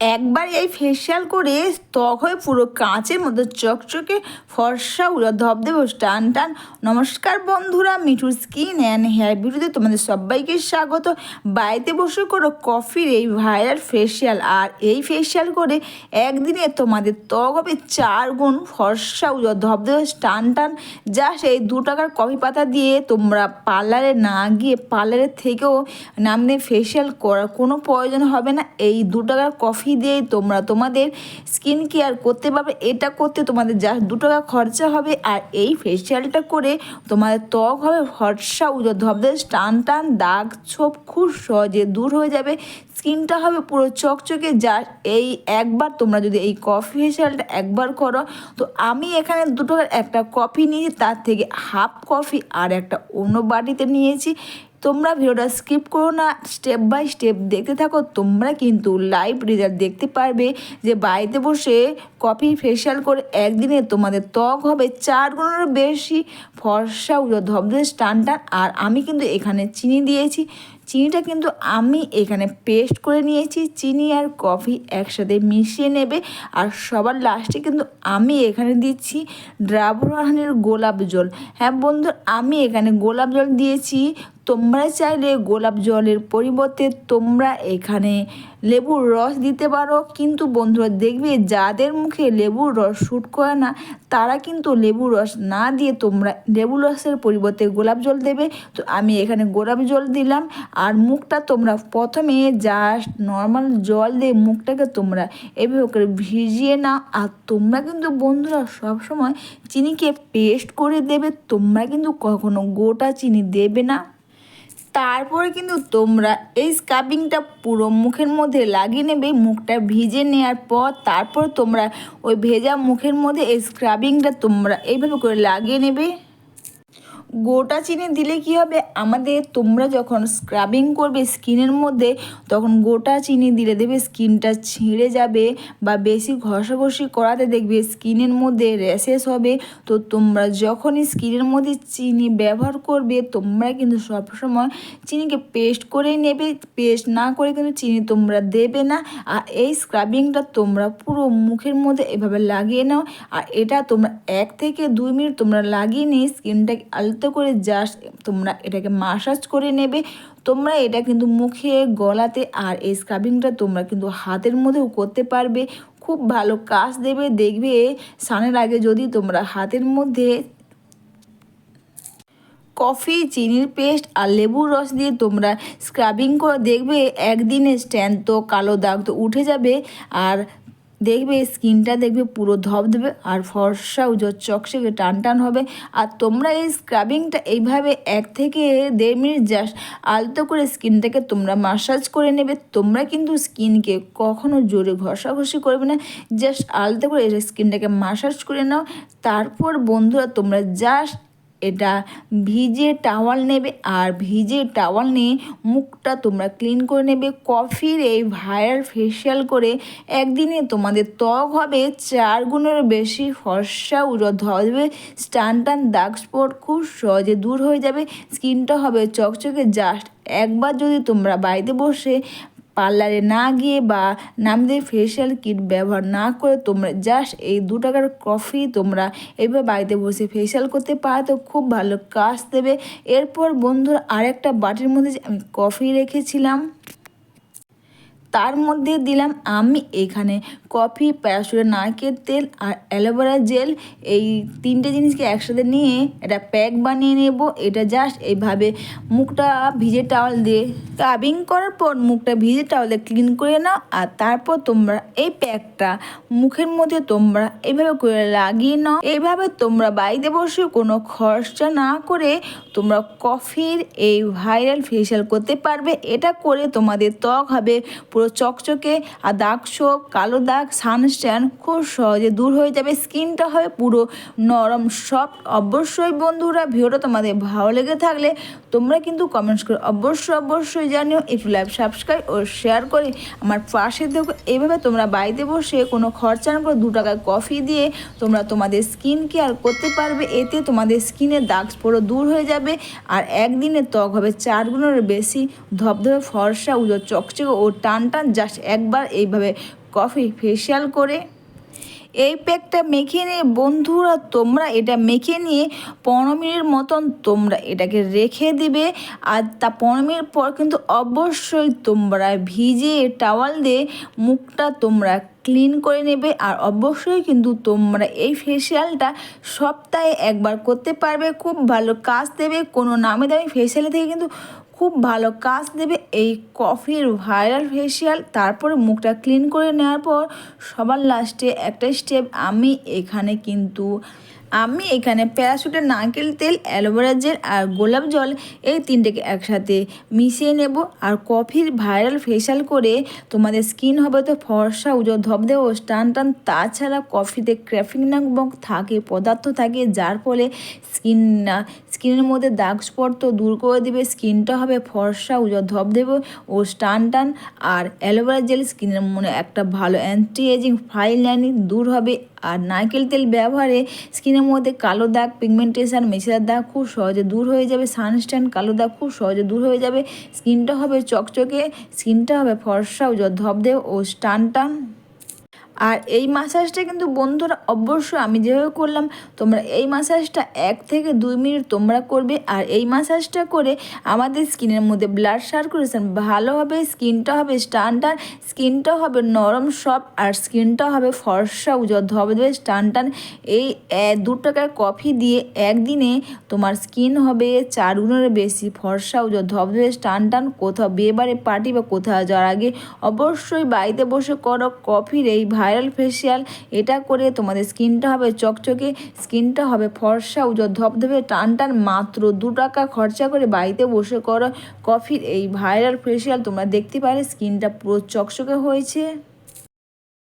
একবার এই ফেসিয়াল করে ত্বক হয়ে পুরো কাঁচের মতো চকচকে ফর্সা উড়ো ধবদেব টান টান। নমস্কার বন্ধুরা, মিঠুর স্কিন অ্যান্ড হেয়ার বিউটিতে তোমাদের সবাইকে স্বাগত। বাড়িতে বসে করো কফির এই ভাইরাল ফেসিয়াল আর এই ফেসিয়াল করে একদিনে তোমাদের ত্বক হবে চার গুণ ফর্সা উড়ো ধবদেব টান টান। যা সেই দু টাকার কফি পাতা দিয়ে তোমরা পার্লারে না গিয়ে পার্লারের থেকেও নামনে ফেসিয়াল করার কোনো প্রয়োজন হবে না। এই দু টাকার কফি দিয়েই তোমরা তোমাদের স্কিন কেয়ার করতে পারবে। এটা করতে তোমাদের যা দু টাকা খরচা হবে আর এই ফেসিয়ালটা করে তোমাদের ত্বক হবে ফর্সা উজো ধবধে টান টান, দাগ, ছোপ খুব সহজে দূর হয়ে যাবে। স্কিনটা হবে পুরো চকচকে। যা এই একবার তোমরা যদি এই কফি ফেসিয়ালটা একবার করো, তো আমি এখানে দুটো একটা কফি নিয়েছি, তার থেকে হাফ কফি আর একটা অন্য বাটিতে নিয়েছি। তোমরা ভিডিওটা স্কিপ করো না স্টেপ বাই স্টেপ দেখতে থাকো, তোমরা কিন্তু লাইভ রেজাল্ট দেখতে পারবে যে বাড়িতে বসে কফি ফেশিয়াল করে একদিনে তোমাদের ত্বক হবে চার গুণের বেশি, ফর্সা, উজো ধবধে টান টান, আর আমি কিন্তু এখানে চিনি দিয়েছি। চিনিটা কিন্তু আমি এখানে পেস্ট করে নিয়েছি, চিনি আর কফি একসাথে মিশিয়ে নেবে, আর সবার লাস্টে কিন্তু আমি এখানে দিচ্ছি ড্রাবরাহানের গোলাপ জল। হ্যাঁ বন্ধু আমি এখানে গোলাপ জল দিয়েছি তোমরা চাইলে গোলাপ জলের পরিবর্তে তোমরা এখানে লেবুর রস দিতে পারো। কিন্তু বন্ধুরা, দেখবে যাদের মুখে লেবুর রস শ্যুট করে না, তারা কিন্তু লেবুর রস না দিয়ে তোমরা লেবুর রসের পরিবর্তে গোলাপ জল দেবে। তো আমি এখানে গোলাপ জল দিলাম। আর মুখটা তোমরা প্রথমে জাস্ট নর্মাল জল দিয়ে মুখটাকে তোমরা এভাবে করে ভিজিয়ে নাও। আর তোমরা কিন্তু বন্ধুরা সবসময় চিনিকে পেস্ট করে দেবে। তোমরা কিন্তু কখনো গোটা চিনি দেবে না। তারপরে কিন্তু তোমরা এই স্ক্রাবিংটা পুরো মুখের মধ্যে লাগিয়ে নেবে, মুখটা ভিজে নেওয়ার পর তারপর তোমরা ওই ভেজা মুখের মধ্যে এই স্ক্রাবিংটা তোমরা এইভাবে করে লাগিয়ে নেবে। গোটা চিনি দিলে কি হবে? আমাদের তোমরা যখন স্ক্রাবিং করবে স্কিনের মধ্যে, তখন গোটা চিনি দিলে দেবে স্কিনটা ছিঁড়ে যাবে বা বেশি ঘষাঘষি করাতে দেখবে স্কিনের মধ্যে র্যাশেস হবে। তো তোমরা যখনই স্কিনের মধ্যে চিনি ব্যবহার করবে, তোমরা কিন্তু সবসময় চিনিকে পেস্ট করেই নেবে। পেস্ট না করে কিন্তু চিনি তোমরা দেবে না। আর এই স্ক্রাবিংটা তোমরা পুরো মুখের মধ্যে এভাবে লাগিয়ে নাও। আর এটা তোমরা এক থেকে দুই মিনিট তোমরা লাগিয়ে নিয়ে স্কিনটাকে আলতো করে জাস্ট তোমরা এটাকে মাসাজ করে নেবে, তোমরা এটা কিন্তু মুখে, গলাতে আর এই স্ক্রাবিংটা তোমরা কিন্তু হাতের মধ্যেও করতে পারবে। খুব ভালো কাজ দেবে, দেখবে স্নানের আগে যদি তোমরা হাতের মধ্যে কফি, চিনির পেস্ট আর লেবুর রস দিয়ে তোমরা স্ক্রাবিং করে দেখবে, একদিনে স্ট্যান্ড তো কালো দাগ তো উঠে যাবে। আর দেখবে, স্কিনটা দেখবে, পুরো ধবধবে আর ফর্সা উজোর চকচকে টান টান হবে। আর তোমরা এই স্ক্রাবিংটা এইভাবে এক থেকে দেড় মিনিট জাস্ট আলতো করে স্কিনটাকে তোমরা মাসাজ করে নেবে। তোমরা কিন্তু স্কিনকে কখনো জোরে ঘষাঘষি করবে না। জাস্ট আলতো করে স্কিনটাকে মাসাজ করে নাও। তারপর বন্ধুরা, তোমরা জাস্ট এটা ভিজে টাওয়াল নেবে আর ভিজে টাওয়াল নিয়ে মুখটা তোমরা ক্লিন করে নেবে। কফির এই ভাইরাল ফেসিয়াল করে একদিনে তোমাদের ত্বক হবে চার গুণের বেশি, ফর্সা উজো ধরবে স্টান টান, দাগ স্পট খুব সহজে দূর হয়ে যাবে স্কিনটা হবে চকচকে জাস্ট একবার যদি তোমরা বাড়িতে বসে পার্লারে না গিয়ে বা নামদের ফেসিয়াল কিট ব্যবহার না করে তোমরা জাস্ট এই দু টাকার কফি তোমরা এবার বাড়িতে বসে ফেসিয়াল করতে পারো তো খুব ভালো কাজ দেবে। এরপর বন্ধুর আরেকটা বাটির মধ্যে আমি কফি রেখেছিলাম। তার মধ্যে দিলাম আমি এখানে কফি প্যারাসুটের নারকেল তেল আর অ্যালোভেরা জেল। এই তিনটে জিনিসকে একসাথে নিয়ে এটা প্যাক বানিয়ে নেব। এটা জাস্ট এইভাবে মুখটা ভিজে টাওয়াল দিয়ে কাবিং করার পর মুখটা ভিজে টাওয়াল দিয়ে ক্লিন করে নাও আর তারপর তোমরা এই প্যাকটা মুখের মধ্যে তোমরা এইভাবে করে লাগিয়ে নাও। এইভাবে তোমরা বাড়িতে বসে কোনো খরচা না করে তোমরা কফির এই ভাইরাল ফেশিয়াল করতে পারবে। এটা করে তোমাদের ত্বক হবে পুরো চকচকে আর দাগ ছোপ কালো দাগ, সানস্ট্যান খুব সহজে দূর হয়ে যাবে। স্কিনটা হবে পুরো নরম, সফট। অবশ্যই বন্ধুরা, ভিডিওটা তোমাদের ভালো লেগে থাকলে তোমরা কিন্তু কমেন্টস করে অবশ্যই অবশ্যই জানিও। একটু লাইভ সাবস্ক্রাইব ও শেয়ার করে আমার পাশে দেখো এভাবে তোমরা বাড়িতে বসে কোনো খরচা না করে দু টাকায় কফি দিয়ে তোমরা তোমাদের স্কিন কেয়ার করতে পারবে। এতে তোমাদের স্কিনের দাগ পুরো দূর হয়ে যাবে আর একদিনে ত্বক হবে চার গুণের বেশি। ধবধবে ফর্সা উজো চকচকে ও টান টান জাস্ট একবার এইভাবে কফি ফেসিয়াল করে এই প্যাকটা মেখে নিয়ে, বন্ধুরা, তোমরা এটা মেখে নিয়ে পনেরো মিনিট মতন তোমরা এটাকে রেখে দিবে। আর তা পনেরো মিনিট পর কিন্তু অবশ্যই তোমরা ভিজে টাওয়াল দিয়ে মুখটা তোমরা ক্লিন করে নেবে। আর অবশ্যই কিন্তু তোমরা এই ফেসিয়ালটা সপ্তাহে একবার করতে পারবে। খুব ভালো কাজ দেবে। কোনো নামি দামি ফেসিয়াল থেকে কিন্তু খুব ভালো কাজ দেবে। এই কফির ভাইরাল ফেসিয়াল তারপরে মুখটা ক্লিন করে নেওয়ার পর সবার লাস্টে একটা স্টেপ আমি এখানে কিন্তু আমি এখানে প্যারাশুটের নারকেল তেল, অ্যালোভেরা জেল আর গোলাপ জল এই তিনটেকে একসাথে মিশিয়ে নেব আর কফির ভাইরাল ফেশিয়াল করে তোমাদের স্কিন হবে তো ফর্সা উজো ধবদে ও টান টান। তাছাড়া কফিতে ক্র্যাফিং নামক থাকে, পদার্থ থাকে, যার ফলে স্কিন, স্কিনের মধ্যে দাগ স্পট তো দূর করে দেবে, স্কিনটা হবে ফর্সা উজো ধবদেব ও স্টান টান। আর অ্যালোভেরা জেল স্কিনের মনে একটা ভালো অ্যান্টি এজিং ফাইল লাইনিং দূর হবে আর নারকেল তেল ব্যবহারে স্কিনের মধ্যে কালো দাগ পিগমেন্টেশন মেশার দাগ খুব সহজে দূর হয়ে যাবে। সানস্ট্যান্ড কালো দাগ খুব সহজে দূর হয়ে যাবে। স্কিনটা হবে চকচকে, স্কিনটা হবে ফর্সা ও ধবধে ও স্টান টান আর এই মাসাজটা কিন্তু বন্ধুরা অবশ্যই আমি যেভাবে করলাম, তোমরা এই মাসাজটা এক থেকে দুই মিনিট তোমরা করবে। আর এই মাসাজটা করে আমাদের স্কিনের মধ্যে ব্লাড সার্কুলেশন ভালো হবে, স্কিনটা হবে স্টানটান, স্কিনটা হবে নরম সফট আর স্কিনটা হবে ফর্সা, উজ্জ্বল হবে স্টানটান। এই দু টাকার কফি দিয়ে একদিনে তোমার স্কিন হবে চার গুণের বেশি, ফর্সা, উজ্জ্বল ধবধবে স্টানটান। কোথাও বিয়েবারে পার্টি বা কোথাও যাওয়ার আগে অবশ্যই বাড়িতে বসে করো কফির এই ভাইরাল ফেসিয়াল এটা করে তোমাদের স্কিনটা হবে চকচকে, স্কিনটা হবে ফর্সা, উজ্জ্বল ধপধপে টান টান মাত্র দু টাকা খরচা করে বাড়িতে বসে করো কফির এই ভাইরাল ফেসিয়াল তোমরা দেখতে পারে স্কিনটা পুরো চকচকে হয়েছে।